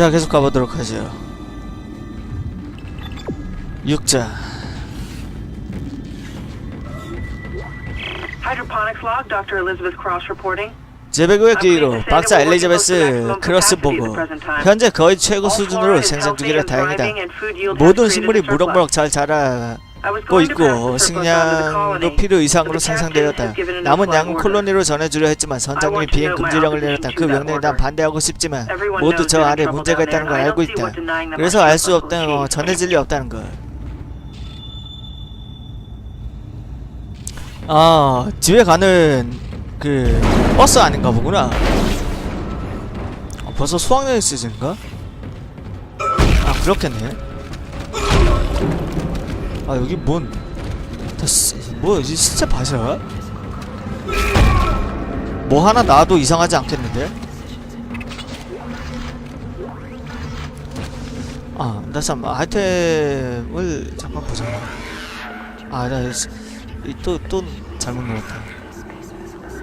자 계속 가보도록 하죠. 육자. Hydroponics log, Dr. Elizabeth Cross reporting. 제배구의 기로 박사 엘리자베스 크로스보고 현재 거의 최고 수준으로 생산 중이라 다행이다. 모든 식물이 무럭무럭 잘 자라 고 있고 식량도 필요 이상으로 생산되었다. 남은 양은 콜로니로 전해주려 했지만 선장님이 비행 금지령을 내렸다. 그 명령에 난 반대하고 싶지만 모두 저 아래 문제가 있다는 걸 알고 있다. 그래서 알 수 없다는 거 전해질 리 없다는 걸. 아 집에 가는 그 버스 아닌가 보구나. 어, 벌써 수학여행 시즌인가? 아 그렇겠네. 아 여기 뭔? 다 시, 뭐이 시체 밭이야? 뭐 하나 나와도 이상하지 않겠는데? 아, 나 참 아이템을 잠깐 보자. 아, 나또또 또 잘못 눌렀다.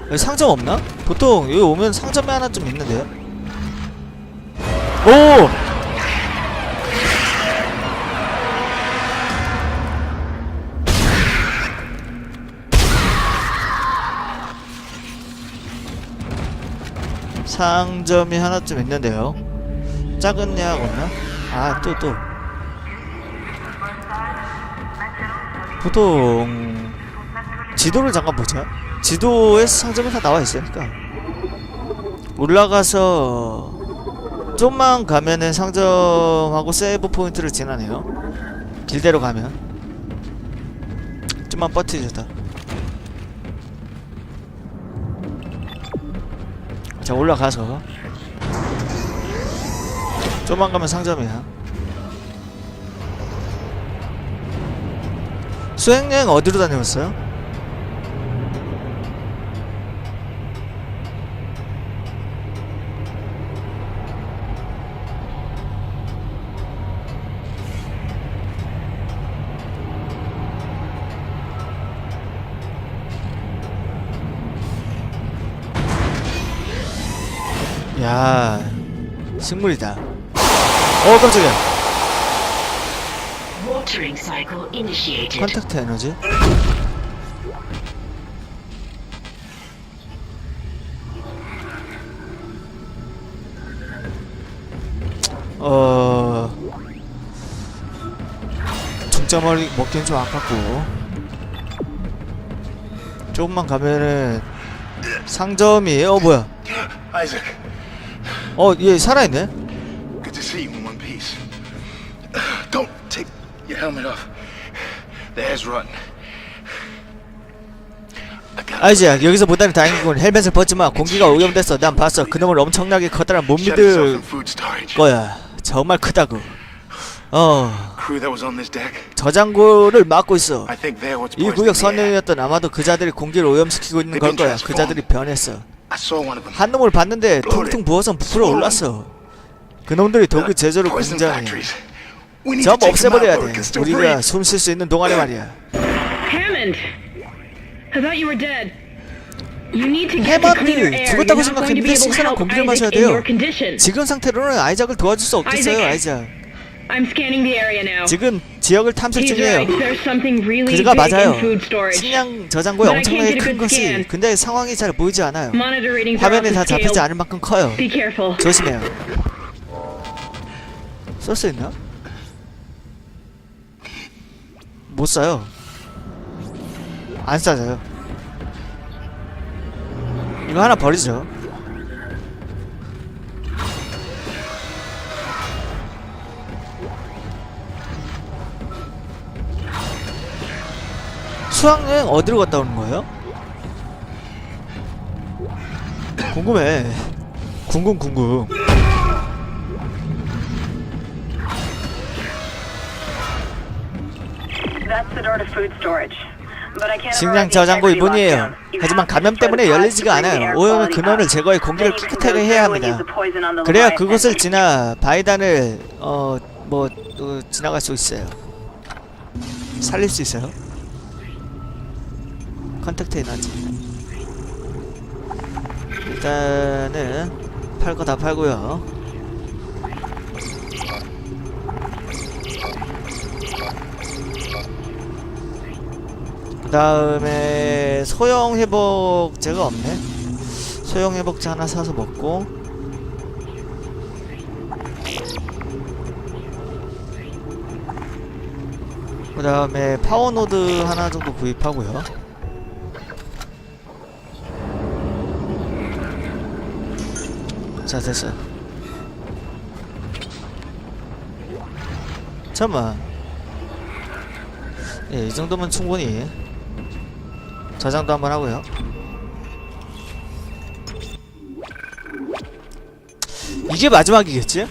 여기 상점 없나? 보통 여기 오면 상점에 하나 좀 있는데요. 오! 상점이 하나쯤 있는데요. 작은 약 없나? 아, 또, 또. 보통, 지도를 잠깐 보자. 지도에서 상점이 다 나와 있으니까. 올라가서, 좀만 가면은 상점하고 세이브 포인트를 지나네요. 길대로 가면. 좀만 버티주다. 자, 올라가서. 좀만 가면 상점이야. 수행여행 어디로 다녀왔어요? 야, 식물이다. 어, 깜짝이야. 컨택트 에너지? 어... 중점을 먹기엔 좀 아깝고 조금만 가면은 상점이 어 뭐야 Isaac, 어 얘 살아있네 good to see you in one piece. Don't take your helmet off. The air's rotten. 아이즈야 여기서 보다니 다행이군 헬멧을 벗지마 공기가 오염됐어 난 봤어 그놈을 엄청나게 커다란 못 믿을. 거야 정말 크다고 어 Crew that was on this deck. 저장고를 막고 있어 이 구역. 선녀였던 아마도 그 자들이 공기를 오염시키고 있는 걸 거야 그 자들이 변했어 I saw one of them. 한 놈을 봤는데 퉁퉁 부어서 부풀어 올랐어 그놈들이 독일 제조를 공장해 out 없애버려야 돼 우리가. 숨 쉴 수 있는 동안에 말이야 해먼드 죽었다고 생각했는데 신선한 공기를 마셔야 돼요. 지금 상태로는 아이작을 도와줄 수 없겠어요. 아이작. 지금 지역을 탐색 중이에요 그가 맞아요. 식량 저장고에 엄청나게 큰 것이. 근데 상황이 잘 보이지 않아요 화면에 다 잡히지. 않을 만큼 커요. 조심해요 쓸 수 있나? 못 써요 안 싸져요 이거 하나 버리죠 수학여행 어디로 갔다 오는 거예요? 궁금해 궁금 궁금 식량 저장고 이분이에요. 하지만 감염 때문에 열리지가 않아요. 오염의 근원을 제거해 공기를 깨끗하게 해야 합니다. 그래야 그곳을 지나 바이단을 어뭐 어, 지나갈 수 있어요. 살릴 수 있어요. 컨택트 에너지. 일단은 팔 거 다 팔고요. 그 다음에 소형 회복제가 없네. 소형 회복제 하나 사서 먹고. 그 다음에 파워노드 하나 정도 구입하고요. 자 됐어요 잠깐만 예, 이 정도면 충분히 저장도 한번 하고요. 이게 마지막이겠지?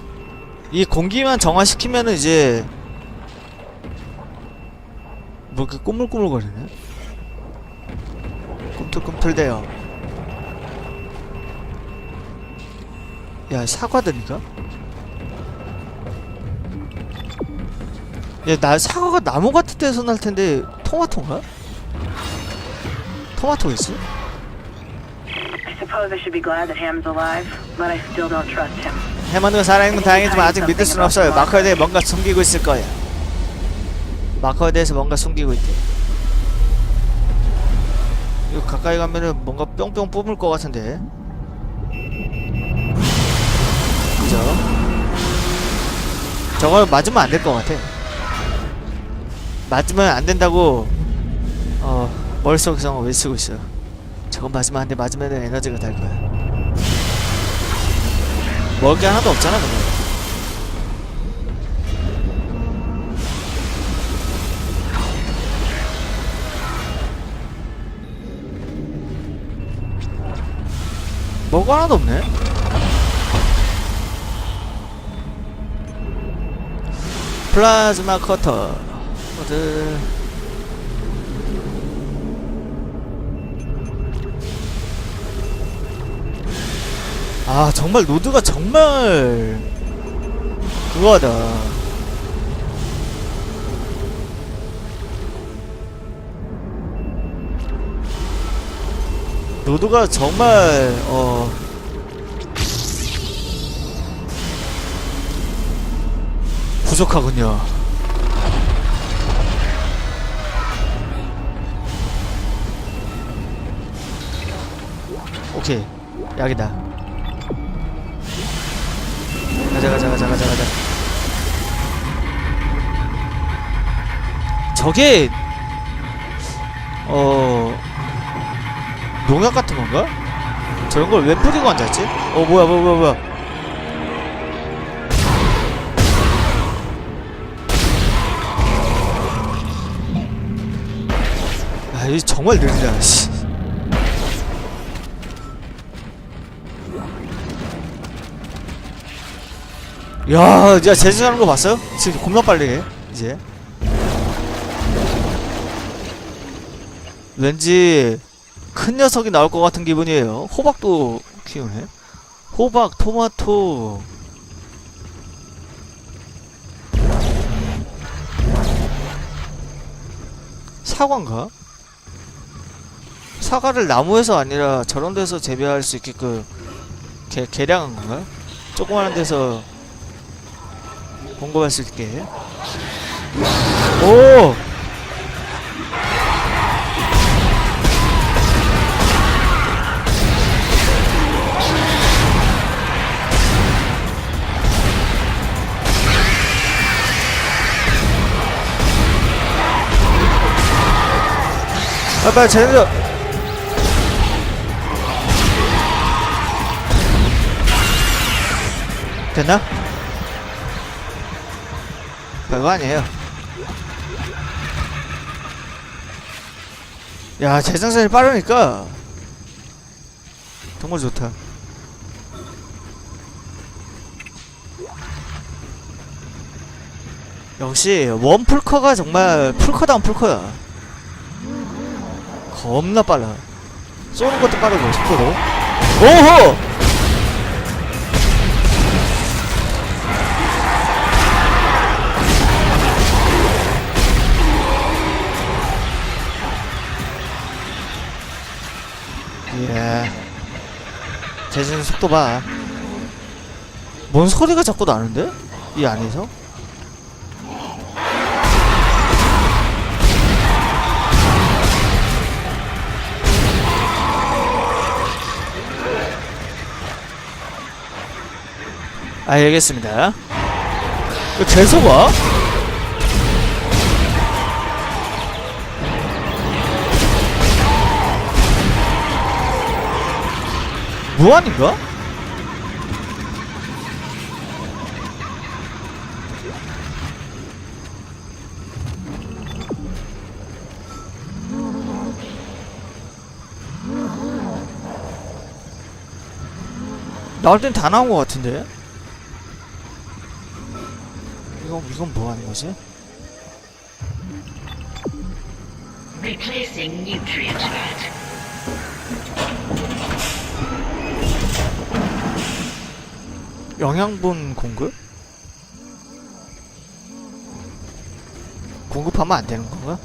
이 공기만 정화시키면은 이제 뭐 이렇게 꾸물꾸물거리네? 꿈틀꿈틀대요. 야, 사과들인가? 야, 나 사과가 나무 같은 데서 날 텐데 토마토인가? 토마토겠지? I suppose I should be glad that Ham's alive, but I still don't trust him. 해마누가 살아있는 건 다행이지만 아직 믿을 수는 없어요. 마커에 대해 뭔가 숨기고 있을 거야. 마커에 대해서 뭔가 숨기고 있대. 이거 가까이 가면은 뭔가 뿅뿅 뿜을 것 같은데. 그죠? 저걸 맞으면 안 될 것 같아. 맞으면 안 된다고 어 머릿속에서 외치고 있어. 저건 맞으면 안 돼. 맞으면 에너지가 달 거야. 먹을 게 하나도 없잖아 근데 먹을 거 하나도 없네 플라즈마 커터. 어드. 아 정말 노드가 정말 그거하다. 노드가 정말 어 부족하군요. 오케이. 약이다. 가자 가자 가자 가자 가자. 저게 어 농약 같은 건가? 저런 걸 왜 뿌리고 앉았지? 어 뭐야 뭐야 뭐야 뭐야 아, 이 정말 느리다. 씨. 야, 야, 제주하는 거 봤어요? 지금 겁나 빨리 해, 이제. 왠지 큰 녀석이 나올 것 같은 기분이에요. 호박도 키우네. 호박, 토마토. 사과인가? 사과를 나무에서 아니라 저런 데서 재배할 수 있게끔 개, 개량한 건가? 조그마한 데서 공급할 수 있게. 오! 아, 빨리 제대로. 됐나? 별거 아니에요. 야, 재생산이 빠르니까 정말 좋다. 역시 원 풀커가 정말 풀커다운 풀커야. 겁나 빨라. 쏘는 것도 빠르고 속도도. 오호! 대신 속도 봐. 뭔 소리가 자꾸 나는데? 이 안에서? 알겠습니다. 계속 와? 무한인가? 나올 땐 다 나온 것 같은데? 이건, 이건 뭐 하는 거지? 영양분 공급? 공급하면 안 되는 건가?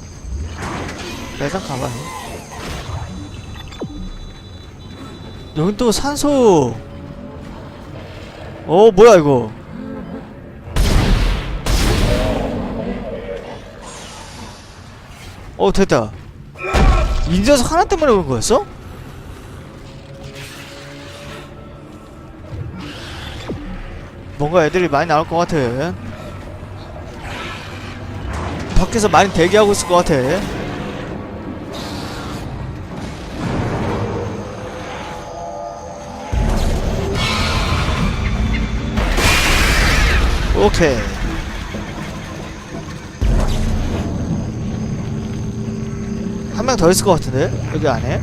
일단 가봐요. 여긴 또 산소. 어, 뭐야, 이거. 어, 됐다. 인자석 하나 때문에 그런 거였어? 뭔가 애들이 많이 나올 것 같아. 밖에서 많이 대기하고 있을 것 같아. 오케이. 한 명 더 있을 것 같은데? 여기 안에?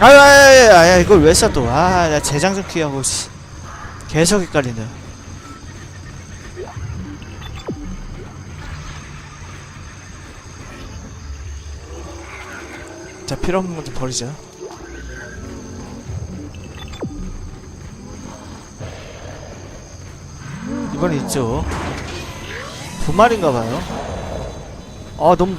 아유 아유 아유 아유 이걸 왜 써 또? 아, 나 재장 좀 키하고 씨. 계속 헷갈린다. 자 필요 없는 것도 버리자. 이번에 있죠. 두 마리인가 봐요. 아 너무